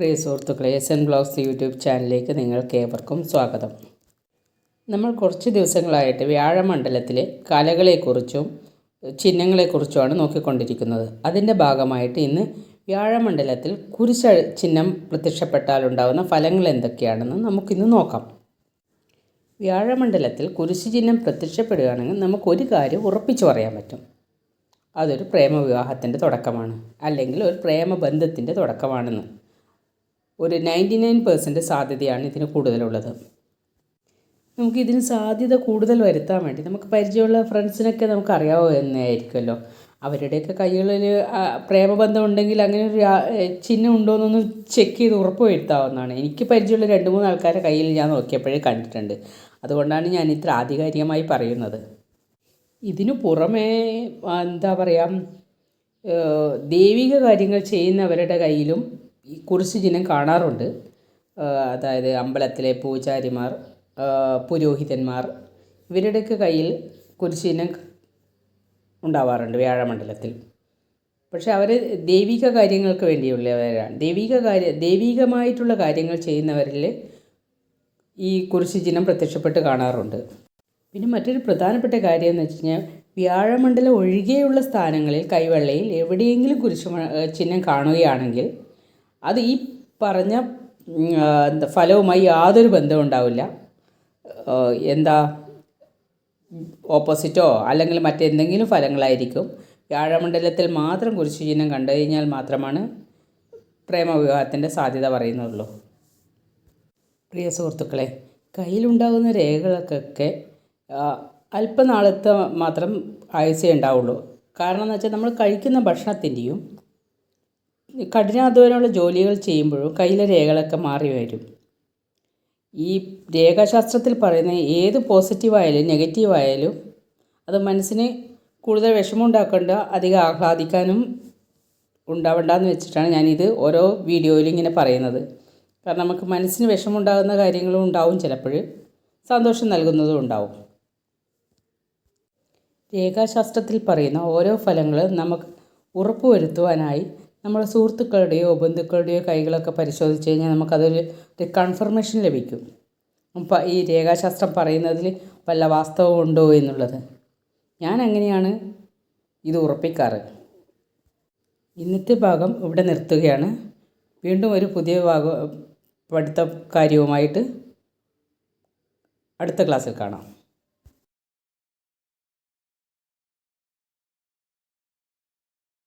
പ്രിയ സുഹൃത്തുക്കളെ S N blogs YouTube ചാനലിലേക്ക് നിങ്ങൾക്ക് ഏവർക്കും സ്വാഗതം. നമ്മൾ കുറച്ച് ദിവസങ്ങളായിട്ട് വ്യാഴമണ്ഡലത്തിലെ കലകളെക്കുറിച്ചും ചിഹ്നങ്ങളെക്കുറിച്ചുമാണ് നോക്കിക്കൊണ്ടിരിക്കുന്നത്. അതിന്റെ ഭാഗമായിട്ട് ഇന്ന് വ്യാഴമണ്ഡലത്തിൽ കുരിശ ചിഹ്നം പ്രത്യക്ഷപ്പെട്ടാലുണ്ടാകുന്ന ഫലങ്ങൾ എന്തൊക്കെയാണെന്ന് നമുക്കിന്ന് നോക്കാം. വ്യാഴമണ്ഡലത്തിൽ കുരിശ് ചിഹ്നം പ്രത്യക്ഷപ്പെടുകയാണെങ്കിൽ നമുക്കൊരു കാര്യം ഉറപ്പിച്ചു പറയാൻ പറ്റും. അതൊരു പ്രേമവിവാഹത്തിന്റെ തുടക്കമാണ്. അല്ലെങ്കിൽ ഒരു പ്രേമബന്ധത്തിന്റെ തുടക്കമാണെന്ന്. ഒരു നയന്റി നയൻ പെർസെന്റ് സാധ്യതയാണ് ഇതിന് കൂടുതലുള്ളത്. നമുക്ക് ഇതിന് സാധ്യത കൂടുതൽ വരുത്താൻ വേണ്ടി നമുക്ക് പരിചയമുള്ള ഫ്രണ്ട്സിനൊക്കെ നമുക്ക് അറിയാവോ എന്നായിരിക്കുമല്ലോ. അവരുടെയൊക്കെ കൈകളിൽ പ്രേമബന്ധം ഉണ്ടെങ്കിൽ അങ്ങനെ ഒരു ചിഹ്നം ഉണ്ടോ എന്നൊന്ന് ചെക്ക് ചെയ്ത് ഉറപ്പ് വരുത്താവുന്നതാണ്. എനിക്ക് പരിചയമുള്ള രണ്ട് മൂന്ന് ആൾക്കാരുടെ കയ്യിൽ ഞാൻ നോക്കിയപ്പോഴേ കണ്ടിട്ടുണ്ട്. അതുകൊണ്ടാണ് ഞാൻ ഇത്ര ആധികാരികമായി പറയുന്നത്. ഇതിനു പുറമേ എന്താ പറയുക ദൈവിക കാര്യങ്ങൾ ചെയ്യുന്നവരുടെ കയ്യിലും ഈ കുരിശ് ചിഹ്നം കാണാറുണ്ട്. അതായത് അമ്പലത്തിലെ പൂജാരിമാർ പുരോഹിതന്മാർ ഇവരുടെയൊക്കെ കയ്യിൽ കുരിശ് ചിഹ്നം ഉണ്ടാവാറുണ്ട് വ്യാഴമണ്ഡലത്തിൽ. പക്ഷേ അവർ ദൈവിക കാര്യങ്ങൾക്ക് വേണ്ടിയുള്ളവരാണ്. ദൈവിക കാര്യ ദൈവികമായിട്ടുള്ള കാര്യങ്ങൾ ചെയ്യുന്നവരിൽ ഈ കുരിശ് ചിഹ്നം പ്രത്യക്ഷപ്പെട്ട് കാണാറുണ്ട്. പിന്നെ മറ്റൊരു പ്രധാനപ്പെട്ട കാര്യം എന്ന് വെച്ച് കഴിഞ്ഞാൽ വ്യാഴമണ്ഡലം ഒഴികെയുള്ള സ്ഥാനങ്ങളിൽ കൈവെള്ളയിൽ എവിടെയെങ്കിലും കുരിശ് ചിഹ്നം കാണുകയാണെങ്കിൽ അത് ഈ പറഞ്ഞ എന്താ ഫലവുമായി യാതൊരു ബന്ധവും ഉണ്ടാവില്ല. എന്താ ഓപ്പോസിറ്റോ അല്ലെങ്കിൽ മറ്റെന്തെങ്കിലും ഫലങ്ങളായിരിക്കും. വ്യാഴമണ്ഡലത്തിൽ മാത്രം കുരിശു ചിഹ്നം കണ്ടു കഴിഞ്ഞാൽ മാത്രമാണ് പ്രേമവിവാഹത്തിന്റെ സാധ്യത പറയുന്നുള്ളൂ. പ്രിയ സുഹൃത്തുക്കളെ കയ്യിലുണ്ടാകുന്ന രേഖകൾക്കൊക്കെ അല്പനാളത്തെ മാത്രം ആയുസേ ഉണ്ടാവുള്ളൂ. കാരണം എന്ന് വെച്ചാൽ നമ്മൾ കഴിക്കുന്ന ഭക്ഷണത്തിന്റെയും കഠിനാധ്വാനമുള്ള ജോലികൾ ചെയ്യുമ്പോഴും കയ്യിലെ രേഖകളൊക്കെ മാറി വരും. ഈ രേഖാശാസ്ത്രത്തിൽ പറയുന്ന ഏത് പോസിറ്റീവായാലും നെഗറ്റീവായാലും അത് മനസ്സിന് കൂടുതൽ വിഷമമുണ്ടാക്കേണ്ട അധികം ആഹ്ലാദിക്കാനും ഉണ്ടാവണ്ടെന്ന് വെച്ചിട്ടാണ് ഞാനിത് ഓരോ വീഡിയോയിലും ഇങ്ങനെ പറയുന്നത്. കാരണം നമുക്ക് മനസ്സിന് വിഷമമുണ്ടാകുന്ന കാര്യങ്ങളും ഉണ്ടാവും ചിലപ്പോൾ സന്തോഷം നൽകുന്നതും ഉണ്ടാവും. രേഖാശാസ്ത്രത്തിൽ പറയുന്ന ഓരോ ഫലങ്ങളും നമുക്ക് ഉറപ്പുവരുത്തുവാനായി നമ്മുടെ സുഹൃത്തുക്കളുടെയോ ബന്ധുക്കളുടെയോ കൈകളൊക്കെ പരിശോധിച്ച് കഴിഞ്ഞാൽ നമുക്കതൊരു ഒരു കൺഫർമേഷൻ ലഭിക്കും. അപ്പം ഈ രേഖാശാസ്ത്രം പറയുന്നതിൽ വല്ല വാസ്തവം ഉണ്ടോ എന്നുള്ളത്. ഞാൻ അങ്ങനെയാണ് ഇത് ഉറപ്പിക്കാറ്. ഇന്നത്തെ ഭാഗം ഇവിടെ നിർത്തുകയാണ്. വീണ്ടും ഒരു പുതിയ ഭാഗം പഠിത്ത കാര്യവുമായിട്ട് അടുത്ത ക്ലാസ്സിൽ കാണാം.